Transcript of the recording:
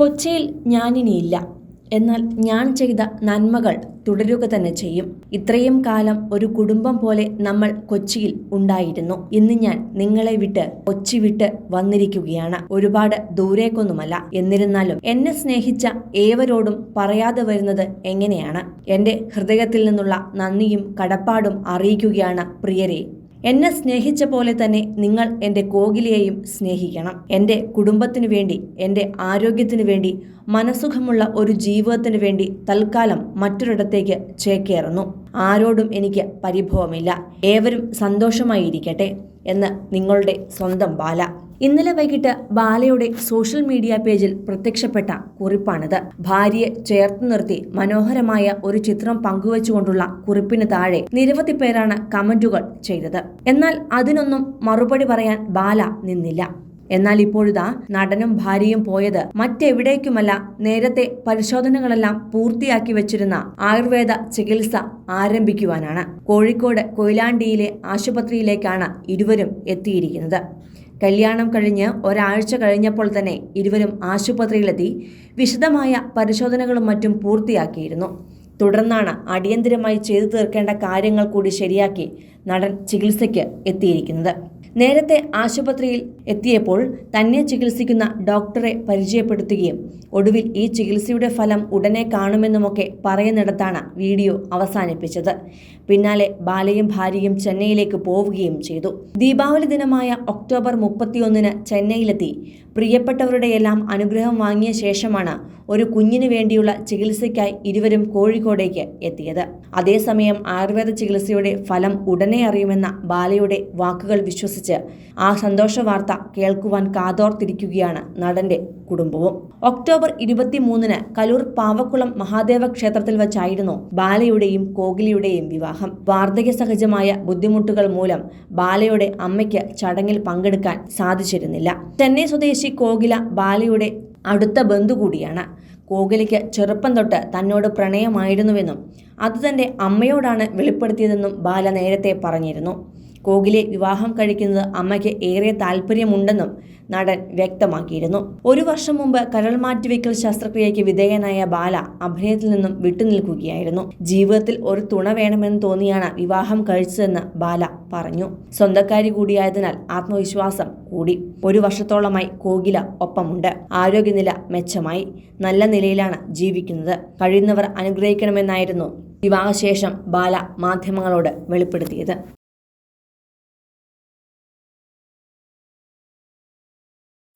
കൊച്ചിയിൽ ഞാനിനിയില്ല. എന്നാൽ ഞാൻ ചെയ്ത നന്മകൾ തുടരുക തന്നെ ചെയ്യും. ഇത്രയും കാലം ഒരു കുടുംബം പോലെ നമ്മൾ കൊച്ചിയിൽ ഉണ്ടായിരുന്നു. ഇന്ന് ഞാൻ നിങ്ങളെ വിട്ട് കൊച്ചി വിട്ട് വന്നിരിക്കുകയാണ്. ഒരുപാട് ദൂരേക്കൊന്നുമല്ല. എന്നിരുന്നാലും എന്നെ സ്നേഹിച്ച ഏവരോടും പറയാതെ വരുന്നത് എങ്ങനെയാണ്? എന്റെ ഹൃദയത്തിൽ നിന്നുള്ള നന്ദിയും കടപ്പാടും അറിയിക്കുകയാണ് പ്രിയരെ. എന്നെ സ്നേഹിച്ച പോലെ തന്നെ നിങ്ങൾ എന്റെ കോകിലയെയും സ്നേഹിക്കണം. എന്റെ കുടുംബത്തിനു വേണ്ടി എന്റെ ആരോഗ്യത്തിനു വേണ്ടി മനസുഖമുള്ള ഒരു ജീവിതത്തിന് വേണ്ടി തൽക്കാലം മറ്റൊരിടത്തേക്ക് ചേക്കേറുന്നു. ആരോടും എനിക്ക് പരിഭവമില്ല. ഏവരും സന്തോഷമായിരിക്കട്ടെ എന്ന് നിങ്ങളുടെ സ്വന്തം ബാല. ഇന്നലെ വൈകിട്ട് ബാലയുടെ സോഷ്യൽ മീഡിയ പേജിൽ പ്രത്യക്ഷപ്പെട്ട കുറിപ്പാണിത്. ഭാര്യയെ ചേർത്ത് നിർത്തി മനോഹരമായ ഒരു ചിത്രം പങ്കുവച്ചുകൊണ്ടുള്ള കുറിപ്പിന് താഴെ നിരവധി പേരാണ് കമന്റുകൾ ചെയ്തത്. എന്നാൽ അതിനൊന്നും മറുപടി പറയാൻ ബാല നിന്നില്ല. എന്നാൽ ഇപ്പോഴിതാ നടനും ഭാര്യയും പോയത് മറ്റെവിടേക്കുമല്ല. നേരത്തെ പരിശോധനകളെല്ലാം പൂർത്തിയാക്കി വെച്ചിരുന്ന ആയുർവേദ ചികിത്സ ആരംഭിക്കുവാനാണ്. കോഴിക്കോട് കൊയിലാണ്ടിയിലെ ആശുപത്രിയിലേക്കാണ് ഇരുവരും എത്തിയിരിക്കുന്നത്. കല്യാണം കഴിഞ്ഞ് ഒരാഴ്ച കഴിഞ്ഞപ്പോൾ തന്നെ ഇരുവരും ആശുപത്രിയിലെത്തി വിശദമായ പരിശോധനകളും മറ്റും പൂർത്തിയാക്കിയിരുന്നു. തുടർന്നാണ് അടിയന്തിരമായി ചെയ്തു തീർക്കേണ്ട കാര്യങ്ങൾ കൂടി ശരിയാക്കി നടൻ ചികിത്സയ്ക്ക് എത്തിയിരിക്കുന്നത്. നേരത്തെ ആശുപത്രിയിൽ എത്തിയപ്പോൾ തന്നെ ചികിത്സിക്കുന്ന ഡോക്ടറെ പരിചയപ്പെടുത്തുകയും ഒടുവിൽ ഈ ചികിത്സയുടെ ഫലം ഉടനെ കാണുമെന്നുമൊക്കെ പറയുന്നിടത്താണ് വീഡിയോ അവസാനിപ്പിച്ചത്. പിന്നാലെ ബാലയും ഭാര്യയും ചെന്നൈയിലേക്ക് പോവുകയും ചെയ്തു. ദീപാവലി ദിനമായ ഒക്ടോബർ മുപ്പത്തിയൊന്നിന് ചെന്നൈയിലെത്തി പ്രിയപ്പെട്ടവരുടെയെല്ലാം അനുഗ്രഹം വാങ്ങിയ ശേഷമാണ് ഒരു കുഞ്ഞിനു വേണ്ടിയുള്ള ചികിത്സയ്ക്കായി ഇരുവരും കോഴിക്കോടേക്ക് എത്തിയത്. അതേസമയം ആയുർവേദ ചികിത്സയുടെ ഫലം ഉടനെ അറിയുമെന്ന ബാലയുടെ വാക്കുകൾ വിശ്വസിച്ച് ആ സന്തോഷ വാർത്ത കേൾക്കുവാൻ കാതോർത്തിരിക്കുകയാണ് നടന്റെ കുടുംബവും. ഒക്ടോബർ ഇരുപത്തിമൂന്നിന് കലൂർ പാവക്കുളം മഹാദേവ ക്ഷേത്രത്തിൽ വച്ചായിരുന്നു ബാലയുടെയും കോകിലയുടെയും വിവാഹം. വാർദ്ധക്യ സഹജമായ ബുദ്ധിമുട്ടുകൾ മൂലം ബാലയുടെ അമ്മയ്ക്ക് ചടങ്ങിൽ പങ്കെടുക്കാൻ സാധിച്ചിരുന്നില്ല. ചെന്നൈ സ്വദേശി കോകില ബാലയുടെ അടുത്ത ബന്ധു കൂടിയാണ്. കോകിലയ്ക്ക് ചെറുപ്പം തൊട്ട് തന്നോട് പ്രണയമായിരുന്നുവെന്നും അത് തന്റെ അമ്മയോടാണ് വെളിപ്പെടുത്തിയതെന്നും ബാല നേരത്തെ പറഞ്ഞിരുന്നു. കോകിലെ വിവാഹം കഴിക്കുന്നത് അമ്മയ്ക്ക് ഏറെ താല്പര്യമുണ്ടെന്നും നടൻ വ്യക്തമാക്കിയിരുന്നു. ഒരു വർഷം മുമ്പ് കരൾ മാറ്റിവെക്കൽ ശസ്ത്രക്രിയയ്ക്ക് വിധേയനായ ബാല അഭിനയത്തിൽ നിന്നും വിട്ടുനിൽക്കുകയായിരുന്നു. ജീവിതത്തിൽ ഒരു തുണ വേണമെന്ന് തോന്നിയാണ് വിവാഹം കഴിച്ചതെന്ന് ബാല പറഞ്ഞു. സ്വന്തക്കാരി കൂടിയായതിനാൽ ആത്മവിശ്വാസം കൂടി. ഒരു വർഷത്തോളമായി കോകില ഒപ്പമുണ്ട്. ആരോഗ്യനില മെച്ചമായി. നല്ല നിലയിലാണ് ജീവിക്കുന്നത്. കഴിയുന്നവർ അനുഗ്രഹിക്കണമെന്നായിരുന്നു വിവാഹശേഷം ബാല മാധ്യമങ്ങളോട് വെളിപ്പെടുത്തിയത്.